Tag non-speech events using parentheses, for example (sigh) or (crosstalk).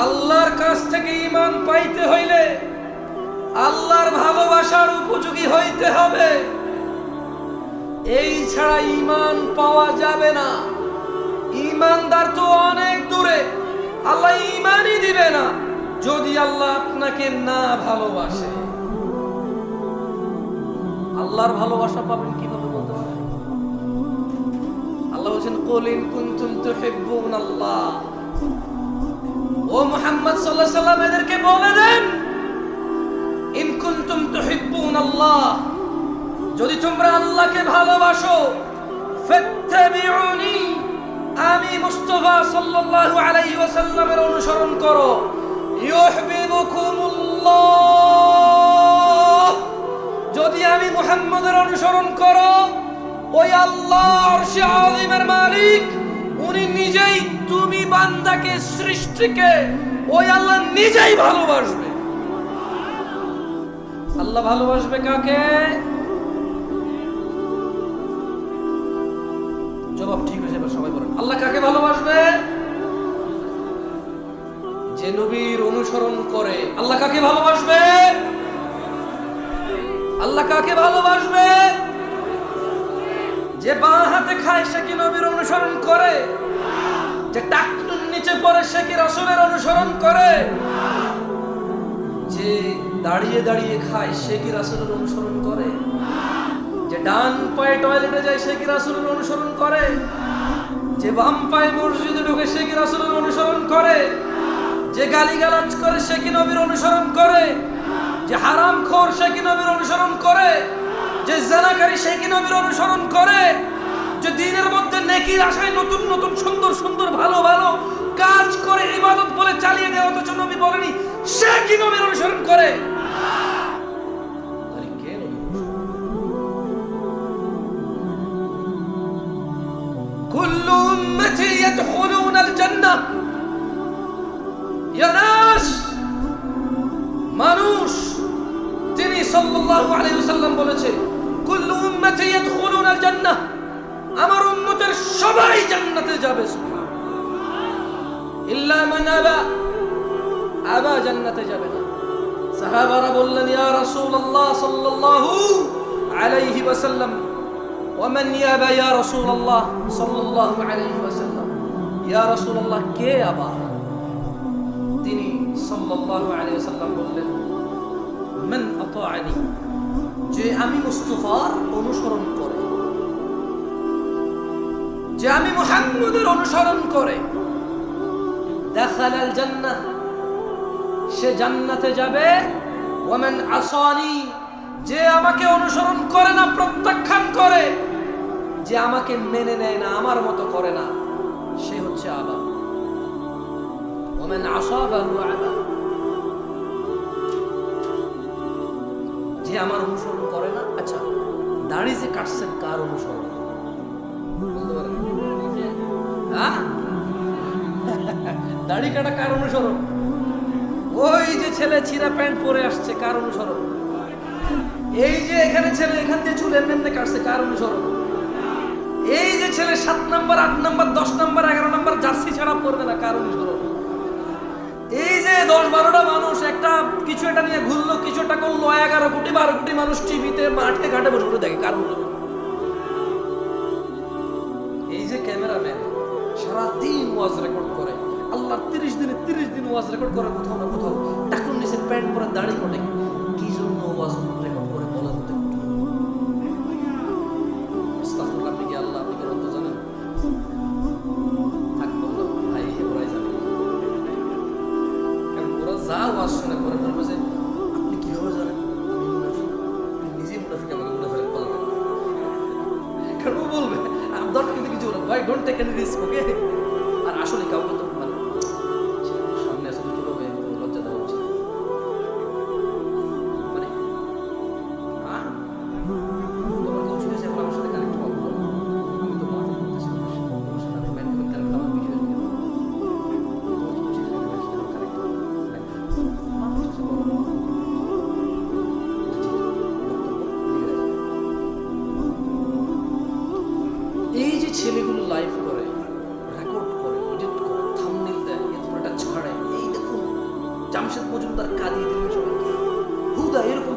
আল্লাহর কাছ থেকে ঈমান পাইতে হইলে আল্লাহর ভালোবাসার উপযোগী হইতে হবে। এই ছাড়া ইমান পাওয়া যাবে না। ঈমানদার তো অনেক দূরে। আল্লাহ ঈমানই দিবে না, যদি আল্লাহ আপনাকে না ভালোবাসে। আল্লাহর ভালোবাসা পাবেন কীভাবে বলতে পারেন? আল্লাহ বলছেন, কুল ইন কুনতুম তুহিব্বুন আল্লাহ ও মুহাম্মদ আলাইহি সাল্লাম এদেরকে বলে দেন, ইন কুনতুম তুহিব্বুন আল্লাহ যদি তোমরা আল্লাহকে ভালোবাসো, ফাত্তাবিউনি আমি মুস্তাফা সাল্লাল্লাহু আলাইহি ওয়াসাল্লামের অনুসরণ করো। ইউহিব্বুকুমুল্লাহ যদি আমি মুহাম্মদের অনুসরণ করো, ওই আল্লাহ আরশে আযীমের মালিক, উনি নিজেই বান্দাকে, সৃষ্টিকে ওই আল্লাহ নিজেই ভালোবাসবে। আল্লাহ ভালোবাসবে কাকে? জবাব ঠিক হয়েছে, এবার সবাই বলেন। আল্লাহ কাকে ভালোবাসবে? যে নবীর অনুসরণ করে। আল্লাহ কাকে ভালোবাসবে? আল্লাহ কাকে ভালোবাসবে? যে বাঁ হাতে খায়, সে কি নবীর অনুসরণ করে? যে টাকনুর নিচে পড়ে সে কি রসুলের অনুসরণ করে? যে দাঁড়িয়ে দাঁড়িয়ে খায়, সে কি রাসুলের অনুসরণ করে? যে ডান পায়ে টয়লেটে যায়, সে কি রাসুলের অনুসরণ করে? যে বাম পায়ে মসজিদে ঢুকে, সে কি রাসুলের অনুসরণ করে? যে গালিগালাজ করে, সে কি নবীর অনুসরণ করে? যে হারাম খোর, সে কি নবীর অনুসরণ করে? যে জানাকারী, সে কি নবীর অনুসরণ করে? যে দিনের মধ্যে নেকির আশায় নতুন নতুন, সুন্দর সুন্দর, ভালো ভালো কাজ করে ইবাদত বলে চালিয়ে দেওয়া অথচ নবী বলেনি সে কি নবীর অনুসরণ করে তাহলে কে নবীর অনুসরণ كل أمتي يدخلون الجنة يا ناس মানুষ তিনি সাল্লাল্লাহু আলাইহি ওয়াসাল্লাম বলেছে কুল্লু উম্মতি ইয়াদখুলুন আল জান্নাহ আমার উম্মতের সবাই জান্নাতে যাবে ইল্লা মানাবা আবা জান্নাতে যাবে না। সাহাবারা বললেন, ইয়া রাসূলুল্লাহ সাল্লাল্লাহু ইয়া রাসূলুল্লাহ সাল্লাল্লাহু আলাইহি ওয়াসাল্লাম? কে আবা? তিনি সাল্লাল্লাহু আলাইহি ওয়াসাল্লাম বললেন, মান আতাআনি, যে আমি মুস্তাফার অনুসরণ করে, যে আমি মোহাম্মদের অনুসরণ করে দাখালাল জান্নাহ সে জান্নাতে যাবে। ওয়ামান আসানি যে আমাকে অনুসরণ করে না, প্রত্যাখ্যান করে, যে আমাকে মেনে নেয় না, আমার মতো করে না, সে হচ্ছে আবা। ওমেন আসাবাহু আবা। যে আমার অনুসরণ করে না আচ্ছা দাড়ি যে কাটছেন কার অনুসরণ? হ্যাঁ? (laughs) দাড়ি কাটা কার অনুসরণ? ওই যে ছেলে ছিঁড়া প্যান্ট পরে আসছে, কার অনুসরণ? এই যে এখানে ছেলে, এখান দিয়ে চুল এমনি এমনি কাটছে, কার অনুসরণ? এই যে ছেলে সাত নাম্বার, আট নাম্বার, দশ নাম্বার, এগারো নাম্বার, জার্সি ছাড়া পড়বে না, কার অনুসরণ? এই যে দশ বারোটা মানুষ, একটা কিছু একটা নিয়ে ঘুরলো, কিছু একটা করল এগারো কোটি, বারো কোটি মানুষ টিভিতে মাঠে ঘাটে বসে বসে দেখে, কার অনুসরণ? এই যে ক্যামেরাম্যান, সারাদিন ওয়াজ রেকর্ড ওয়াজ রেকর্ড করে কোথাও না কোথাও। টাকুর নিচে, প্যান্ট পরে দাড়ি কোটে কি জন্য ওয়াজ রেকর্ড করে জানেন? বলবে কিন্তু কিছু ভাই আর আসলে কাউকে তো মানে জামশেদ মজুমদার কাঁদিয়ে দিলেন সবাইকে হুদা এরকম